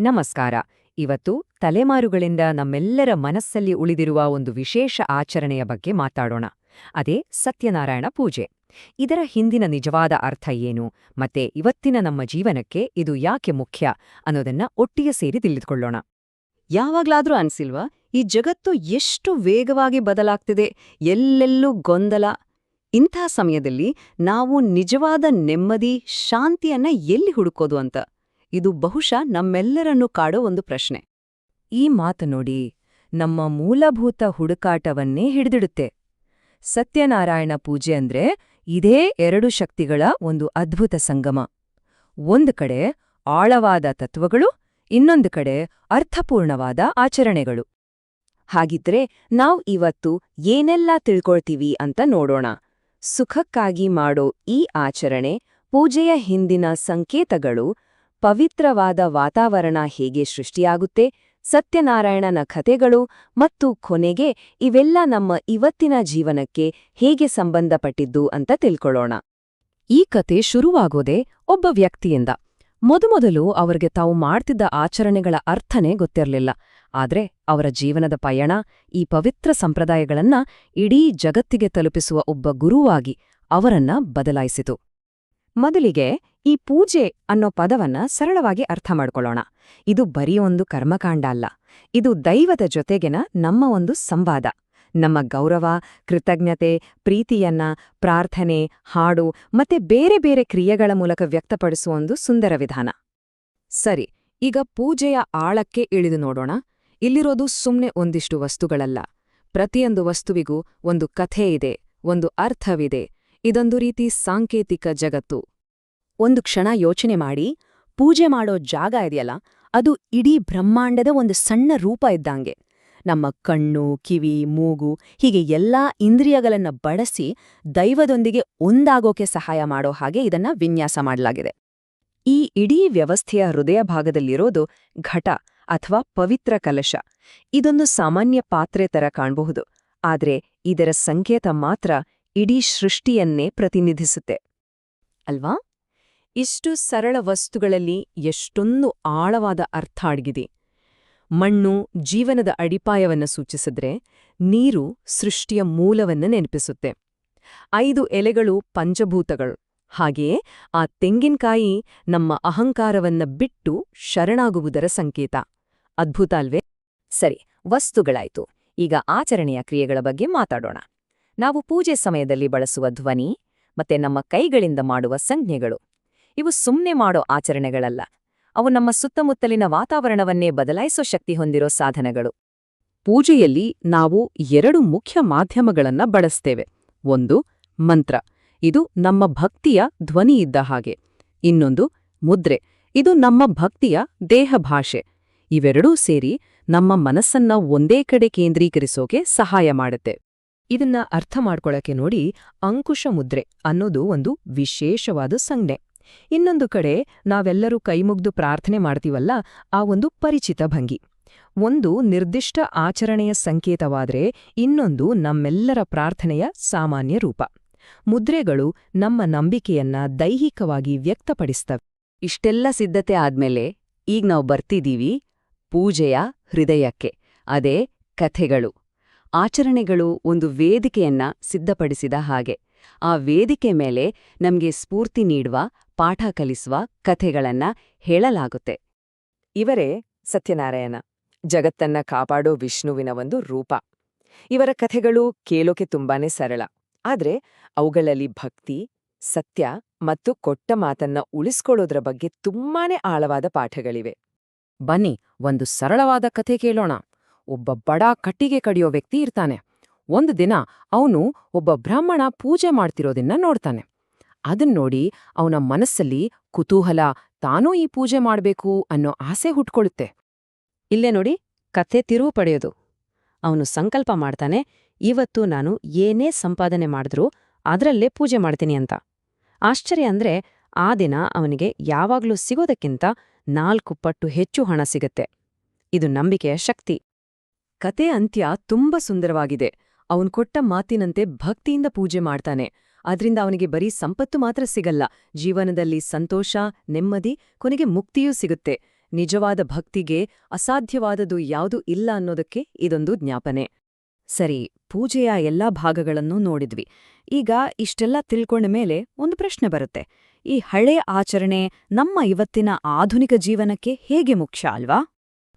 ನಮಸ್ಕಾರ. ಇವತ್ತು ತಲೆಮಾರುಗಳಿಂದ ನಮ್ಮೆಲ್ಲರ ಮನಸ್ಸಲ್ಲಿ ಉಳಿದಿರುವ ಒಂದು ವಿಶೇಷ ಆಚರಣೆಯ ಬಗ್ಗೆ ಮಾತಾಡೋಣ. ಅದೇ ಸತ್ಯನಾರಾಯಣ ಪೂಜೆ. ಇದರ ಹಿಂದಿನ ನಿಜವಾದ ಅರ್ಥ ಏನು? ಮತ್ತೆ ಇವತ್ತಿನ ನಮ್ಮ ಜೀವನಕ್ಕೆ ಇದು ಯಾಕೆ ಮುಖ್ಯ? ಅನ್ನೋದನ್ನ ಒಟ್ಟಿಗೆ ಸೇರಿ ತಿಳಿದುಕೊಳ್ಳೋಣ. ಯಾವಾಗ್ಲಾದ್ರೂ ಅನ್ಸಿಲ್ವಾ, ಈ ಜಗತ್ತು ಎಷ್ಟು ವೇಗವಾಗಿ ಬದಲಾಗ್ತಿದೆ, ಎಲ್ಲೆಲ್ಲೂ ಗೊಂದಲ. ಇಂಥ ಸಮಯದಲ್ಲಿ ನಾವು ನಿಜವಾದ ನೆಮ್ಮದಿ, ಶಾಂತಿಯನ್ನ ಎಲ್ಲಿ ಹುಡುಕೋದು ಅಂತ? ಇದು ಬಹುಶಃ ನಮ್ಮೆಲ್ಲರನ್ನು ಕಾಡೋ ಒಂದು ಪ್ರಶ್ನೆ. ಈ ಮಾತು ನೋಡಿ ನಮ್ಮ ಮೂಲಭೂತ ಹುಡುಕಾಟವನ್ನೇ ಹಿಡಿದಿಡುತ್ತೆ. ಸತ್ಯನಾರಾಯಣ ಪೂಜೆ ಅಂದ್ರೆ ಇದೇ ಎರಡು ಶಕ್ತಿಗಳ ಒಂದು ಅದ್ಭುತ ಸಂಗಮ. ಒಂದು ಕಡೆ ಆಳವಾದ ತತ್ವಗಳು, ಇನ್ನೊಂದು ಕಡೆ ಅರ್ಥಪೂರ್ಣವಾದ ಆಚರಣೆಗಳು. ಹಾಗಿದ್ರೆ ನಾವ್ ಇವತ್ತು ಏನೆಲ್ಲ ತಿಳ್ಕೊಳ್ತೀವಿ ಅಂತ ನೋಡೋಣ. ಸುಖಕ್ಕಾಗಿ ಮಾಡೋ ಈ ಆಚರಣೆ ಪೂಜೆಯ ಹಿಂದಿನ ಸಂಕೇತಗಳು ಪವಿತ್ರವಾದ ವಾತಾವರಣ ಹೇಗೆ ಸೃಷ್ಟಿಯಾಗುತ್ತೆ, ಸತ್ಯನಾರಾಯಣನ ಕಥೆಗಳು ಮತ್ತು ಕೊನೆಗೆ ಇವೆಲ್ಲ ನಮ್ಮ ಇವತ್ತಿನ ಜೀವನಕ್ಕೆ ಹೇಗೆ ಸಂಬಂಧಪಟ್ಟಿದ್ದು ಅಂತ ತಿಳ್ಕೊಳ್ಳೋಣ. ಈ ಕತೆ ಶುರುವಾಗೋದೆ ಒಬ್ಬ ವ್ಯಕ್ತಿಯಿಂದ. ಮೊದಮೊದಲು ಅವರಿಗೆ ತಾವು ಮಾಡ್ತಿದ್ದ ಆಚರಣೆಗಳ ಅರ್ಥನೇ ಗೊತ್ತಿರಲಿಲ್ಲ. ಆದ್ರೆ ಅವರ ಜೀವನದ ಪಯಣ, ಈ ಪವಿತ್ರ ಸಂಪ್ರದಾಯಗಳನ್ನ ಇಡೀ ಜಗತ್ತಿಗೆ ತಲುಪಿಸುವ ಒಬ್ಬ ಗುರುವಾಗಿ ಅವರನ್ನ ಬದಲಾಯಿಸಿತು. ಮೊದಲಿಗೆ ಈ ಪೂಜೆ ಅನ್ನೋ ಪದವನ್ನ ಸರಳವಾಗಿ ಅರ್ಥ ಮಾಡ್ಕೊಳ್ಳೋಣ. ಇದು ಬರೀ ಒಂದು ಕರ್ಮಕಾಂಡ ಅಲ್ಲ. ಇದು ದೈವದ ಜೊತೆಗಿನ ನಮ್ಮ ಒಂದು ಸಂವಾದ. ನಮ್ಮ ಗೌರವ, ಕೃತಜ್ಞತೆ, ಪ್ರೀತಿಯನ್ನ, ಪ್ರಾರ್ಥನೆ, ಹಾಡು ಮತ್ತೆ ಬೇರೆ ಬೇರೆ ಕ್ರಿಯೆಗಳ ಮೂಲಕ ವ್ಯಕ್ತಪಡಿಸುವ ಒಂದು ಸುಂದರ ವಿಧಾನ. ಸರಿ, ಈಗ ಪೂಜೆಯ ಆಳಕ್ಕೆ ಇಳಿದು ನೋಡೋಣ. ಇಲ್ಲಿರೋದು ಸುಮ್ನೆ ಒಂದಿಷ್ಟು ವಸ್ತುಗಳಲ್ಲ. ಪ್ರತಿಯೊಂದು ವಸ್ತುವಿಗೂ ಒಂದು ಕಥೆ ಇದೆ ಒಂದು ಅರ್ಥವಿದೆ. ಇದೊಂದು ರೀತಿ ಸಾಂಕೇತಿಕ ಜಗತ್ತು. ಒಂದು ಕ್ಷಣ ಯೋಚನೆ ಮಾಡಿ, ಪೂಜೆ ಮಾಡೋ ಜಾಗ ಇದೆಯಲ್ಲ, ಅದು ಇಡೀ ಬ್ರಹ್ಮಾಂಡದ ಒಂದು ಸಣ್ಣ ರೂಪ ಇದ್ದಂಗೆ. ನಮ್ಮ ಕಣ್ಣು, ಕಿವಿ, ಮೂಗು, ಹೀಗೆ ಎಲ್ಲಾ ಇಂದ್ರಿಯಗಳನ್ನ ಬಳಸಿ ದೈವದೊಂದಿಗೆ ಒಂದಾಗೋಕೆ ಸಹಾಯ ಮಾಡೋ ಹಾಗೆ ಇದನ್ನ ವಿನ್ಯಾಸ ಮಾಡಲಾಗಿದೆ. ಈ ಇಡೀ ವ್ಯವಸ್ಥೆಯ ಹೃದಯ ಭಾಗದಲ್ಲಿರೋದು ಘಟ ಅಥವಾ ಪವಿತ್ರ ಕಲಶ. ಇದೊಂದು ಸಾಮಾನ್ಯ ಪಾತ್ರೆ ತರ ಕಾಣಬಹುದು, ಆದರೆ ಇದರ ಸಂಕೇತ ಮಾತ್ರ ಇಡೀ ಸೃಷ್ಟಿಯನ್ನೇ ಪ್ರತಿನಿಧಿಸುತ್ತೆ. ಅಲ್ವಾ? ಇಷ್ಟು ಸರಳ ವಸ್ತುಗಳಲ್ಲಿ ಎಷ್ಟೊಂದು ಆಳವಾದ ಅರ್ಥ ಅಡಗಿದೆ. ಮಣ್ಣು ಜೀವನದ ಅಡಿಪಾಯವನ್ನು ಸೂಚಿಸಿದ್ರೆ ನೀರು ಸೃಷ್ಟಿಯ ಮೂಲವನ್ನು ನೆನಪಿಸುತ್ತೆ. ಐದು ಎಲೆಗಳು ಪಂಚಭೂತಗಳು. ಹಾಗೆಯೇ ಆ ತೆಂಗಿನಕಾಯಿ ನಮ್ಮ ಅಹಂಕಾರವನ್ನ ಬಿಟ್ಟು ಶರಣಾಗುವುದರ ಸಂಕೇತ. ಅದ್ಭುತ ಅಲ್ವೇ? ಸರಿ, ವಸ್ತುಗಳಾಯ್ತು. ಈಗ ಆಚರಣೆಯ ಕ್ರಿಯೆಗಳ ಬಗ್ಗೆ ಮಾತಾಡೋಣ. ನಾವು ಪೂಜೆ ಸಮಯದಲ್ಲಿ ಬಳಸುವ ಧ್ವನಿ ಮತ್ತೆ ನಮ್ಮ ಕೈಗಳಿಂದ ಮಾಡುವ ಸಂಜ್ಞೆಗಳು. ಇವು ಸುಮ್ಮನೆ ಮಾಡೋ ಆಚರಣೆಗಳಲ್ಲ. ಅವು ನಮ್ಮ ಸುತ್ತಮುತ್ತಲಿನ ವಾತಾವರಣವನ್ನೇ ಬದಲಾಯಿಸೋ ಶಕ್ತಿ ಹೊಂದಿರೋ ಸಾಧನಗಳು. ಪೂಜೆಯಲ್ಲಿ ನಾವು ಎರಡು ಮುಖ್ಯ ಮಾಧ್ಯಮಗಳನ್ನ ಬಳಸ್ತೇವೆ. ಒಂದು, ಮಂತ್ರ. ಇದು ನಮ್ಮ ಭಕ್ತಿಯ ಧ್ವನಿಯಿದ್ದ ಹಾಗೆ. ಇನ್ನೊಂದು, ಮುದ್ರೆ. ಇದು ನಮ್ಮ ಭಕ್ತಿಯ ದೇಹ ಭಾಷೆ. ಇವೆರಡೂ ಸೇರಿ ನಮ್ಮ ಮನಸ್ಸನ್ನ ಒಂದೇ ಕಡೆ ಕೇಂದ್ರೀಕರಿಸೋಕೆ ಸಹಾಯ ಮಾಡುತ್ತೆ. ಇದನ್ನ ಅರ್ಥ ಮಾಡ್ಕೊಳಕ್ಕೆ ನೋಡಿ ಅಂಕುಶ ಮುದ್ರೆ ಅನ್ನೋದು ಒಂದು ವಿಶೇಷವಾದ ಸಂಜ್ಞೆ. ಇನ್ನೊಂದು ಕಡೆ ನಾವೆಲ್ಲರೂ ಕೈಮುಗ್ದು ಪ್ರಾರ್ಥನೆ ಮಾಡ್ತೀವಲ್ಲ, ಆ ಒಂದು ಪರಿಚಿತ ಭಂಗಿ. ಒಂದು ನಿರ್ದಿಷ್ಟ ಆಚರಣೆಯ ಸಂಕೇತವಾದರೆ ಇನ್ನೊಂದು ನಮ್ಮೆಲ್ಲರ ಪ್ರಾರ್ಥನೆಯ ಸಾಮಾನ್ಯ ರೂಪ. ಮುದ್ರೆಗಳು ನಮ್ಮ ನಂಬಿಕೆಯನ್ನ ದೈಹಿಕವಾಗಿ ವ್ಯಕ್ತಪಡಿಸ್ತವೆ. ಇಷ್ಟೆಲ್ಲ ಸಿದ್ಧತೆ ಆದ್ಮೇಲೆ ಈಗ ನಾವು ಬರ್ತಿದೀವಿ ಪೂಜೆಯ ಹೃದಯಕ್ಕೆ. ಅದೇ ಕಥೆಗಳು. ಆಚರಣೆಗಳು ಒಂದು ವೇದಿಕೆಯನ್ನ ಸಿದ್ಧಪಡಿಸಿದ ಹಾಗೆ. ಆ ವೇದಿಕೆ ಮೇಲೆ ನಮಗೆ ಸ್ಫೂರ್ತಿ ನೀಡುವ ಪಾಠ ಕಲಿಸುವ ಕಥೆಗಳನ್ನ ಹೇಳಲಾಗುತ್ತೆ. ಇವರೇ ಸತ್ಯನಾರಾಯಣ, ಜಗತ್ತನ್ನ ಕಾಪಾಡೋ ವಿಷ್ಣುವಿನ ಒಂದು ರೂಪ. ಇವರ ಕಥೆಗಳು ಕೇಳೋಕೆ ತುಂಬಾನೇ ಸರಳ. ಆದ್ರೆ ಅವುಗಳಲ್ಲಿ ಭಕ್ತಿ, ಸತ್ಯ ಮತ್ತು ಕೊಟ್ಟ ಮಾತನ್ನ ಉಳಿಸ್ಕೊಳ್ಳೋದ್ರ ಬಗ್ಗೆ ತುಂಬಾನೇ ಆಳವಾದ ಪಾಠಗಳಿವೆ. ಬನ್ನಿ, ಒಂದು ಸರಳವಾದ ಕಥೆ ಕೇಳೋಣ. ಒಬ್ಬ ಬಡ ಕಟ್ಟಿಗೆ ಕಡಿಯೋ ವ್ಯಕ್ತಿ ಇರ್ತಾನೆ. ಒಂದು ದಿನ ಅವನು ಒಬ್ಬ ಬ್ರಾಹ್ಮಣ ಪೂಜೆ ಮಾಡ್ತಿರೋದನ್ನ ನೋಡ್ತಾನೆ. ಅದನ್ ನೋಡಿ ಅವನ ಮನಸ್ಸಲ್ಲಿ ಕುತೂಹಲ, ತಾನೂ ಈ ಪೂಜೆ ಮಾಡಬೇಕು ಅನ್ನೋ ಆಸೆ ಹುಟ್ಕೊಳ್ಳುತ್ತೆ ಇಲ್ಲೇ ನೋಡಿ, ಕಥೆ ತಿರುವು ಪಡೆಯೋದು. ಅವನು ಸಂಕಲ್ಪ ಮಾಡ್ತಾನೆ, ಇವತ್ತು ನಾನು ಏನೇ ಸಂಪಾದನೆ ಮಾಡಿದ್ರೂ ಅದರಲ್ಲೇ ಪೂಜೆ ಮಾಡ್ತೀನಿ ಅಂತ. ಆಶ್ಚರ್ಯ ಅಂದ್ರೆ ಆ ದಿನ ಅವನಿಗೆ ಯಾವಾಗ್ಲೂ ಸಿಗೋದಕ್ಕಿಂತ ನಾಲ್ಕು ಪಟ್ಟು ಹೆಚ್ಚು ಹಣ ಸಿಗತ್ತೆ. ಇದು ನಂಬಿಕೆಯ ಶಕ್ತಿ. ಕತೆ ಅಂತ್ಯ ತುಂಬಾ ಸುಂದರವಾಗಿದೆ. ಅವನ್ ಕೊಟ್ಟ ಮಾತಿನಂತೆ ಭಕ್ತಿಯಿಂದ ಪೂಜೆ ಮಾಡ್ತಾನೆ. ಅದ್ರಿಂದ ಅವನಿಗೆ ಬರೀ ಸಂಪತ್ತು ಮಾತ್ರ ಸಿಗಲ್ಲ. ಜೀವನದಲ್ಲಿ ಸಂತೋಷ, ನೆಮ್ಮದಿ, ಕೊನೆಗೆ ಮುಕ್ತಿಯೂ ಸಿಗುತ್ತೆ. ನಿಜವಾದ ಭಕ್ತಿಗೆ ಅಸಾಧ್ಯವಾದದು ಯಾವುದೂ ಇಲ್ಲ ಅನ್ನೋದಕ್ಕೆ ಇದೊಂದು ಜ್ಞಾಪನೆ. ಸರಿ, ಪೂಜೆಯ ಎಲ್ಲಾ ಭಾಗಗಳನ್ನು ನೋಡಿದ್ವಿ. ಈಗ ಇಷ್ಟೆಲ್ಲ ತಿಳ್ಕೊಂಡ ಮೇಲೆ ಒಂದು ಪ್ರಶ್ನೆ ಬರುತ್ತೆ. ಈ ಹಳೆಯ ಆಚರಣೆ ನಮ್ಮ ಇವತ್ತಿನ ಆಧುನಿಕ ಜೀವನಕ್ಕೆ ಹೇಗೆ ಮುಖ್ಯ ಅಲ್ವಾ?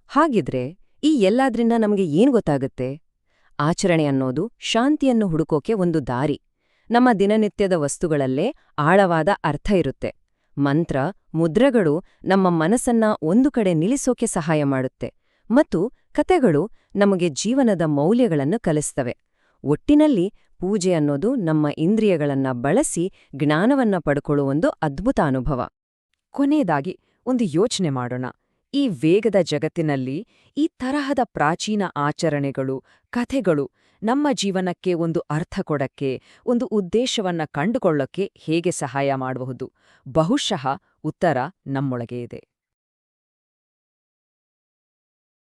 ಹಾಗಿದ್ರೆ ಈ ಎಲ್ಲಾದ್ರಿಂದ ನಮಗೆ ಏನ್ ಗೊತ್ತಾಗುತ್ತೆ? ಆಚರಣೆ ಅನ್ನೋದು ಶಾಂತಿಯನ್ನು ಹುಡುಕೋಕೆ ಒಂದು ದಾರಿ. ನಮ್ಮ ದಿನನಿತ್ಯದ ವಸ್ತುಗಳಲ್ಲೇ ಆಳವಾದ ಅರ್ಥ ಇರುತ್ತೆ. ಮಂತ್ರ, ಮುದ್ರೆಗಳು ನಮ್ಮ ಮನಸ್ಸನ್ನ ಒಂದು ಕಡೆ ನಿಲ್ಲಿಸೋಕೆ ಸಹಾಯ ಮಾಡುತ್ತೆ. ಮತ್ತು ಕತೆಗಳು ನಮಗೆ ಜೀವನದ ಮೌಲ್ಯಗಳನ್ನು ಕಲಿಸ್ತವೆ. ಒಟ್ಟಿನಲ್ಲಿ ಪೂಜೆ ಅನ್ನೋದು ನಮ್ಮ ಇಂದ್ರಿಯಗಳನ್ನ ಬಳಸಿ ಜ್ಞಾನವನ್ನ ಪಡ್ಕೊಳ್ಳುವ ಒಂದು ಅದ್ಭುತ ಅನುಭವ. ಕೊನೆಯದಾಗಿ ಒಂದು ಯೋಚನೆ ಮಾಡೋಣ. ಈ ವೇಗದ ಜಗತ್ತಿನಲ್ಲಿ ಈ ತರಹದ ಪ್ರಾಚೀನ ಆಚರಣೆಗಳು, ಕಥೆಗಳು ನಮ್ಮ ಜೀವನಕ್ಕೆ ಒಂದು ಅರ್ಥ ಕೊಡಕ್ಕೆ, ಒಂದು ಉದ್ದೇಶವನ್ನ ಕಂಡುಕೊಳ್ಳೋಕ್ಕೆ ಹೇಗೆ ಸಹಾಯ ಮಾಡಬಹುದು? ಬಹುಶಃ ಉತ್ತರ ನಮ್ಮೊಳಗೆ ಇದೆ.